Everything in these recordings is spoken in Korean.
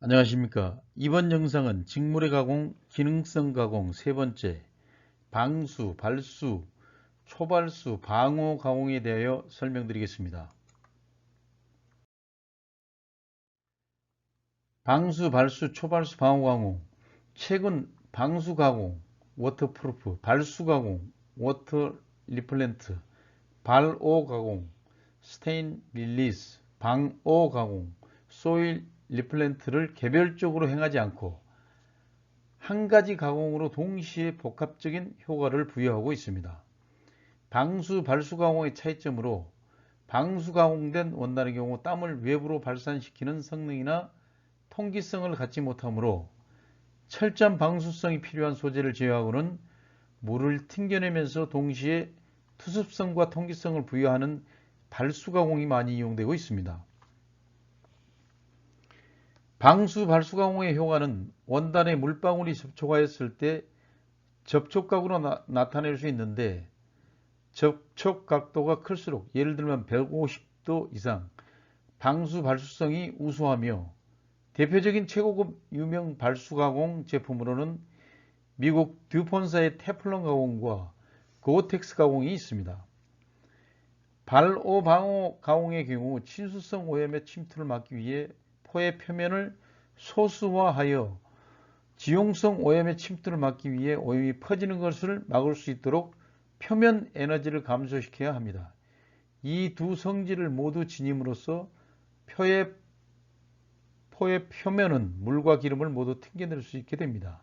안녕하십니까. 이번 영상은 직물의 가공 기능성 가공 세 번째 방수 발수 초발수 방호 가공에 대하여 설명드리겠습니다. 방수 발수 초발수 방호 가공. 최근 방수 가공 워터프루프 발수 가공 워터 리플렌트 발오 가공 스테인 릴리스 방오 가공 소일 리플렌트를 개별적으로 행하지 않고 한 가지 가공으로 동시에 복합적인 효과를 부여하고 있습니다. 방수, 발수 가공의 차이점으로 방수 가공된 원단의 경우 땀을 외부로 발산시키는 성능이나 통기성을 갖지 못하므로 철저한 방수성이 필요한 소재를 제외하고는 물을 튕겨내면서 동시에 투습성과 통기성을 부여하는 발수 가공이 많이 이용되고 있습니다. 방수 발수 가공의 효과는 원단에 물방울이 접촉하였을 때 접촉각으로 나, 타낼수 있는데 접촉 각도가 클수록 예를 들면 150도 이상 방수 발수성이 우수하며 대표적인 최고급 유명 발수 가공 제품으로는 미국 듀폰사의 테플론 가공과 고텍스 가공이 있습니다. 발오 방호 가공의 경우 친수성 오염의 침투를 막기 위해 포의 표면을 소수화하여 지용성 오염의 침투를 막기 위해 오염이 퍼지는 것을 막을 수 있도록 표면 에너지를 감소시켜야 합니다. 이 두 성질을 모두 지님으로써 표의, 포의 표면은 물과 기름을 모두 튕겨낼 수 있게 됩니다.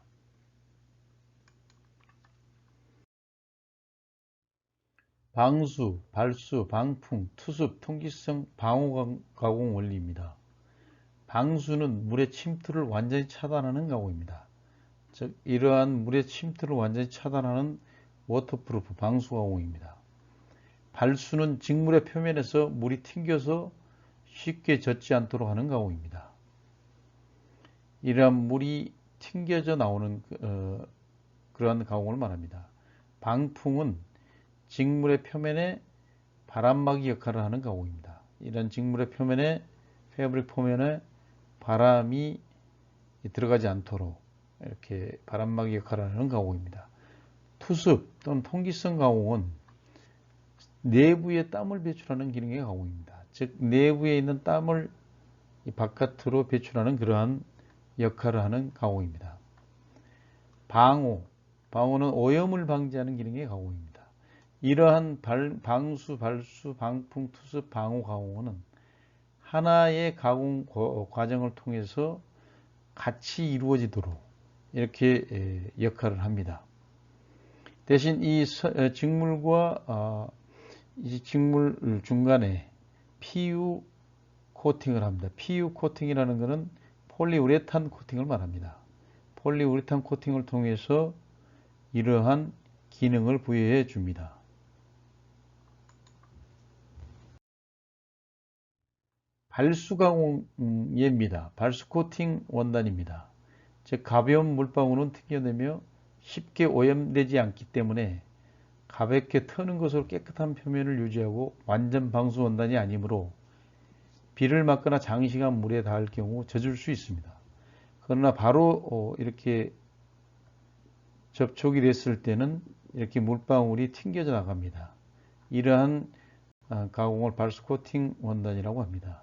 방수, 발수, 방풍, 투습, 통기성, 방호 가공 원리입니다. 방수는 물의 침투를 완전히 차단하는 가공입니다. 즉 이러한 물의 침투를 완전히 차단하는 워터프루프 방수 가공입니다. 발수는 직물의 표면에서 물이 튕겨서 쉽게 젖지 않도록 하는 가공입니다. 이러한 물이 튕겨져 나오는 어, 그러한 가공을 말합니다. 방풍은 직물의 표면에 바람막이 역할을 하는 가공입니다. 이런 직물의 표면에 패브릭 표면에 바람이 들어가지 않도록 이렇게 바람막이 역할을 하는 가공입니다. 투습 또는 통기성 가공은 내부에 땀을 배출하는 기능의 가공입니다. 즉 내부에 있는 땀을 바깥으로 배출하는 그러한 역할을 하는 가공입니다. 방호, 방호는 오염을 방지하는 기능의 가공입니다. 이러한 발, 방수, 발수, 방풍, 투습, 방호 가공은 하나의 가공 과정을 통해서 같이 이루어지도록 이렇게 역할을 합니다. 대신 이 직물과 어, 이 직물 중간에 PU 코팅을 합니다. PU 코팅이라는 것은 폴리우레탄 코팅을 말합니다. 폴리우레탄 코팅을 통해서 이러한 기능을 부여해 줍니다. 발수가공예입니다. 발수코팅 원단입니다. 즉 가벼운 물방울은 튕겨내며 쉽게 오염되지 않기 때문에 가볍게 트는 것으로 깨끗한 표면을 유지하고 완전 방수 원단이 아니므로 비를 맞거나 장시간 물에 닿을 경우 젖을 수 있습니다. 그러나 바로 어, 이렇게 접촉이 됐을 때는 이렇게 물방울이 튕겨져 나갑니다. 이러한 어, 가공을 발수 코팅 원단이라고 합니다.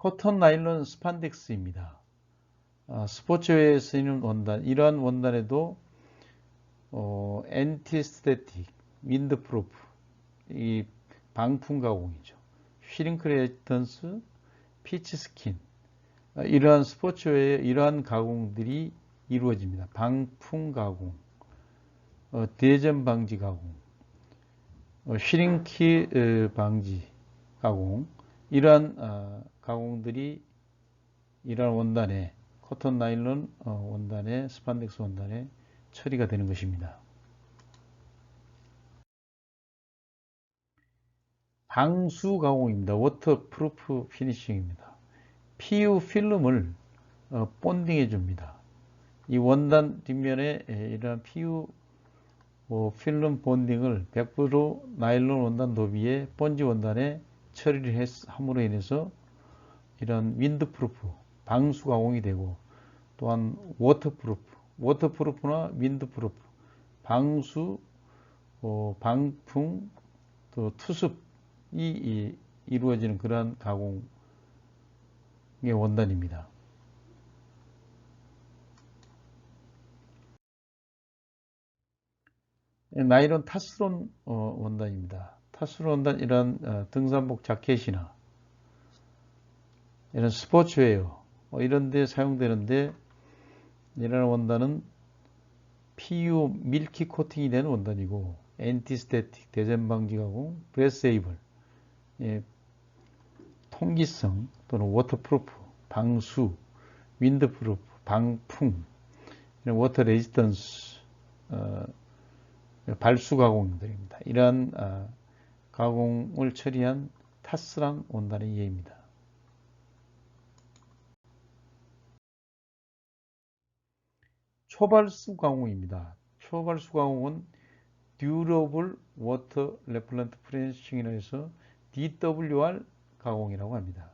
코턴 나일론 스판덱스입니다. 어, 스포츠웨어에 쓰이는 원단, 이러한 원단에도 어, 엔티스테틱, 윈드프루프, 이 방풍 가공이죠. 슈링크 레지턴스, 피치 스킨, 어, 이러한 스포츠웨어에 이러한 가공들이 이루어집니다. 방풍 가공, 어, 대전 방지 가공, 어, 슈링키 어, 방지 가공, 이러한 어, 가공들이 이러한 원단에 코튼 나일론 어, 원단에 스판덱스 원단에 처리가 되는 것입니다. 방수 가공입니다. 워터프루프 피니싱입니다. PU 필름을 어, 본딩해 줍니다. 이 원단 뒷면에 이러한 PU 필름 본딩을 100% 나일론 원단 도비에 본지 원단에 처리를 했, 함으로 인해서 이런 윈드프루프, 방수 가공이 되고 또한 워터프루프, 워터프루프나 윈드프루프, 방수, 어, 방풍, 또 투습이 이, 이루어지는 그러한 가공의 원단입니다. 나이론 타스론 어, 원단입니다. 타스론 원단 이런 어, 등산복 자켓이나 이런 스포츠웨어 뭐 이런 데 사용되는데 이런 원단은 PU 밀키 코팅이 되는 원단이고 엔티스태틱 대전 방지 가공 브레스에이블 예, 통기성 또는 워터프루프 방수 윈드프루프 방풍 이런 워터 레지던스 어, 발수 가공들입니다. 이러한 어, 가공을 처리한 타스란 원단의 예입니다. 초발수 가공입니다. 초발수 가공은 Durable Water Repellent Finishing이라 해서 DWR 가공이라고 합니다.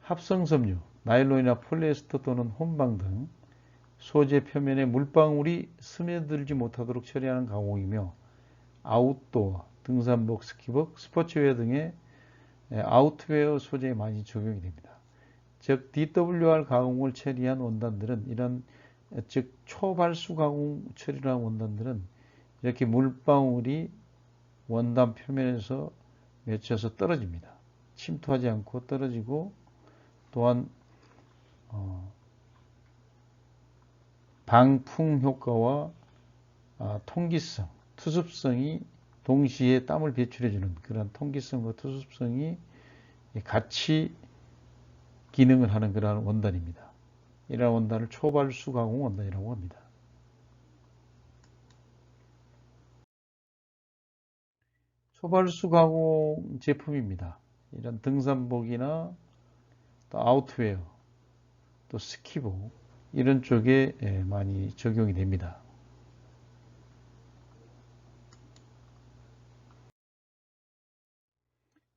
합성섬유, 나일론이나 폴리에스터 또는 혼방 등 소재 표면에 물방울이 스며들지 못하도록 처리하는 가공이며 아웃도어, 등산복, 스키복, 스포츠웨어 등의 아웃웨어 소재에 많이 적용이 됩니다. 즉 DWR 가공을 처리한 원단들은 이런 즉 초발수 가공 처리한 원단들은 이렇게 물방울이 원단 표면에서 맺혀서 떨어집니다. 침투하지 않고 떨어지고 또한 어, 방풍 효과와 아, 통기성, 투습성이 동시에 땀을 배출해주는 그런 통기성과 투습성이 같이 기능을 하는 그러한 원단입니다. 이러한 원단을 초발수 가공 원단이라고 합니다. 초발수 가공 제품입니다. 이런 등산복이나 또 아웃웨어, 또 스키복 이런 쪽에 예, 많이 적용이 됩니다.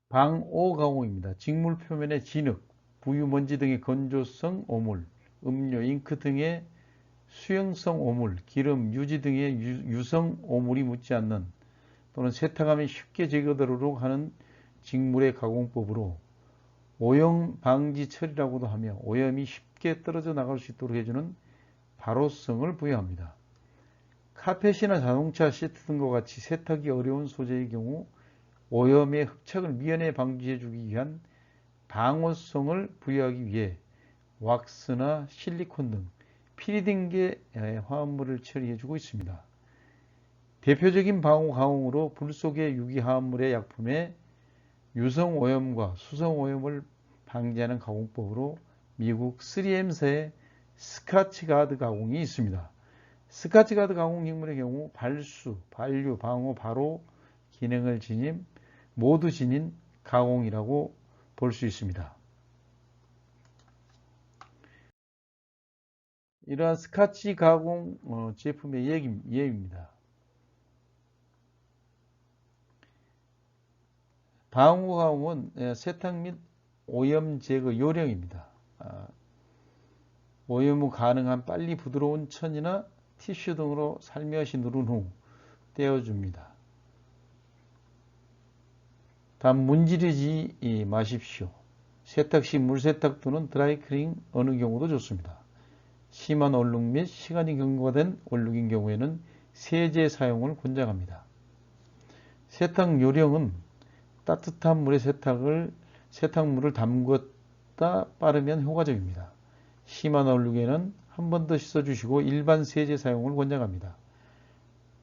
방오 가공입니다. 직물 표면의 진흙, 부유 먼지 등의 건조성 오물, 음료, 잉크 등의 수용성 오물, 기름, 유지 등의 유성 오물이 묻지 않는 또는 세탁하면 쉽게 제거되도록 하는 직물의 가공법으로 오염 방지 처리라고도 하며 오염이 쉽게 떨어져 나갈 수 있도록 해주는 바로성을 부여합니다. 카펫이나 자동차 시트 등과 같이 세탁이 어려운 소재의 경우 오염의 흡착을 미연에 방지해 주기 위한 방어성을 부여하기 위해 왁스나 실리콘 등 피리 등의 화합물을 처리해 주고 있습니다. 대표적인 방호 가공으로 불 속의 유기화합물의 약품에 유성 오염과 수성 오염을 방지하는 가공법으로 미국 3M사의 스카치가드 가공이 있습니다. 스카치가드 가공 기물의 경우 발수, 반류, 방호, 바로 기능을 지닌 모두 지닌 가공이라고 볼 수 있습니다. 이러한 스카치 가공 어, 제품의 예입니다. 방호 가공은 예, 세탁 및 오염 제거 요령입니다. 아, 오염 후 가능한 빨리 부드러운 천이나 티슈 등으로 살며시 누른 후 떼어줍니다. 단 문지르지 마십시오. 세탁 시 물세탁 또는 드라이클링 어느 경우도 좋습니다. 심한 얼룩 및 시간이 경과된 얼룩인 경우에는 세제 사용을 권장합니다. 세탁 요령은 따뜻한 물에 세탁을 세탁물을 담궜다 빠르면 효과적입니다. 심한 얼룩에는 한 번 더 씻어주시고 일반 세제 사용을 권장합니다.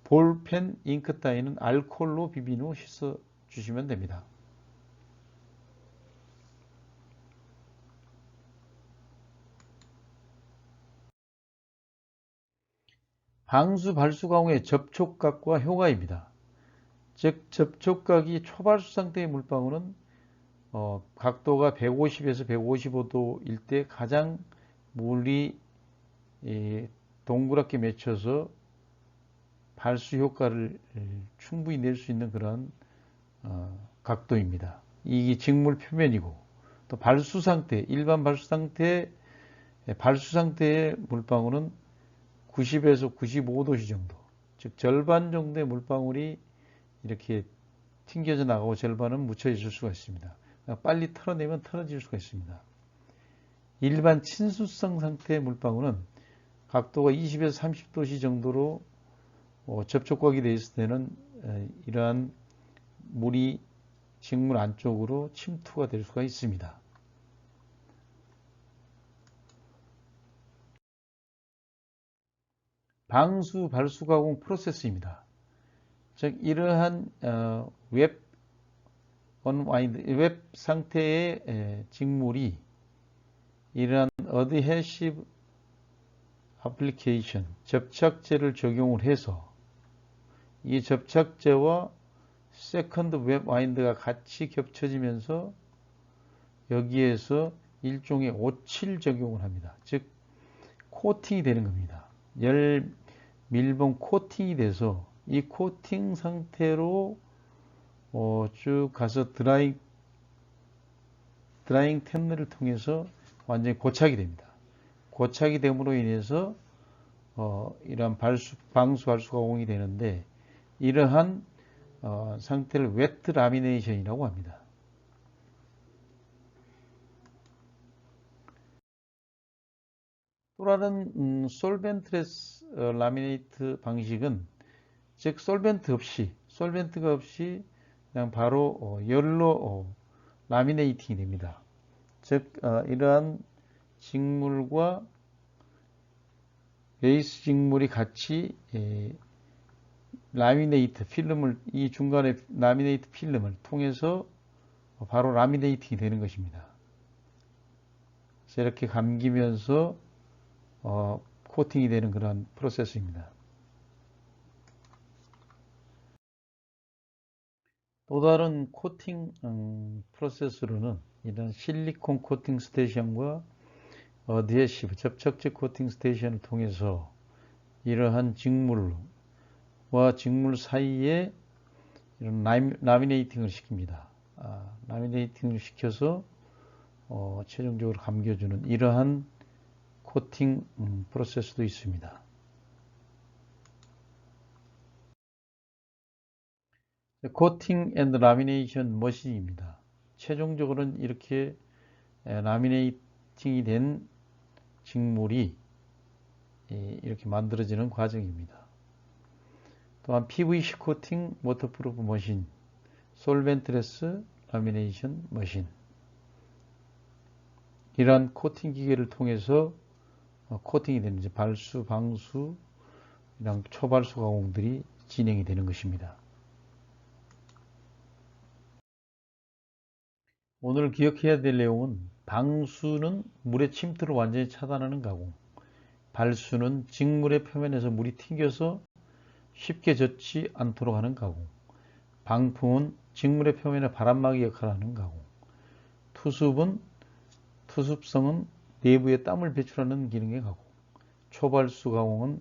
볼펜, 잉크 따위는 알코올로 비빈 후 씻어주시면 됩니다. 방수 발수 가공의 접촉각과 효과입니다. 즉 접촉각이 초발수 상태의 물방울은 어, 각도가 150에서 155도일 때 가장 물이 예, 동그랗게 맺혀서 발수 효과를 충분히 낼 수 있는 그런 어, 각도입니다. 이 직물 표면이고 또 발수 상태, 일반 발수 상태, 발수 상태의 물방울은 90에서 95도씨 정도, 즉 절반 정도의 물방울이 이렇게 튕겨져 나가고 절반은 묻혀 있을 수가 있습니다. 그러니까 빨리 털어내면 털어질 수가 있습니다. 일반 친수성 상태의 물방울은 각도가 20에서 30도씨 정도로 어, 접촉각이 되어 있을 때는 이러한 물이 식물 안쪽으로 침투가 될 수가 있습니다. 방수 발수 가공 프로세스입니다. 즉 이러한 어, 웹 언와인드 웹 상태의 직물이 이러한 어드헤시브 애플리케이션 접착제를 적용을 해서 이 접착제와 세컨드 웹 와인드가 같이 겹쳐지면서 여기에서 일종의 오칠 적용을 합니다. 즉 코팅이 되는 겁니다. 열 밀봉 코팅이 돼서 이 코팅 상태로 어, 쭉 가서 드라잉 드라잉 텐널을 통해서 완전히 고착이 됩니다. 고착이 됨으로 인해서 어, 이러한 발수, 방수 발수 가공이 되는데 이러한 어, 상태를 웨트 라미네이션이라고 합니다. 또 다른 음, 솔벤트레스 어, 라미네이트 방식은 즉 솔벤트 없이 솔벤트가 없이 그냥 바로 어, 열로 어, 라미네이팅이 됩니다. 즉 어, 이러한 직물과 베이스 직물이 같이 에, 라미네이트 필름을 이 중간에 라미네이트 필름을 통해서 바로 라미네이팅이 되는 것입니다. 이렇게 감기면서 어, 코팅이 되는 그런 프로세스입니다. 또 다른 코팅 음, 프로세스로는 이런 실리콘 코팅 스테이션과 어드헤시브 접착제 코팅 스테이션을 통해서 이러한 직물 와 직물 사이에 이런 라미네이팅을 시킵니다. 아, 라미네이팅을 시켜서 어, 최종적으로 감겨주는 이러한 코팅 음, 프로세스도 있습니다. 코팅 앤드 라미네이션 머신입니다. 최종적으로는 이렇게 라미네이팅이 된 직물이 이렇게 만들어지는 과정입니다. 또한 PVC 코팅 워터프루프 머신, 솔벤트레스 라미네이션 머신 이러한 코팅 기계를 통해서 어, 코팅이 되는 이제 발수, 방수, 초발수 가공들이 진행이 되는 것입니다. 오늘 기억해야 될 내용은 방수는 물의 침투를 완전히 차단하는 가공, 발수는 직물의 표면에서 물이 튕겨서 쉽게 젖지 않도록 하는 가공. 방풍은 직물의 표면에 바람막이 역할을 하는 가공. 투습은 투습성은 내부에 땀을 배출하는 기능의 가공. 초발수 가공은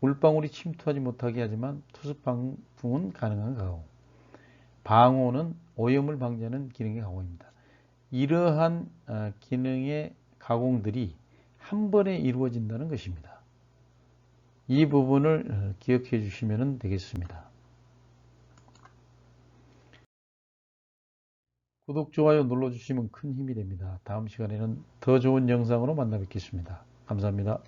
물방울이 침투하지 못하게 하지만 투습 방풍은 가능한 가공. 방호는 오염을 방지하는 기능의 가공입니다. 이러한 어, 기능의 가공들이 한 번에 이루어진다는 것입니다. 이 부분을 어, 기억해 주시면 되겠습니다. 구독, 좋아요 눌러주시면 큰 힘이 됩니다. 다음 시간에는 더 좋은 영상으로 만나 뵙겠습니다. 감사합니다.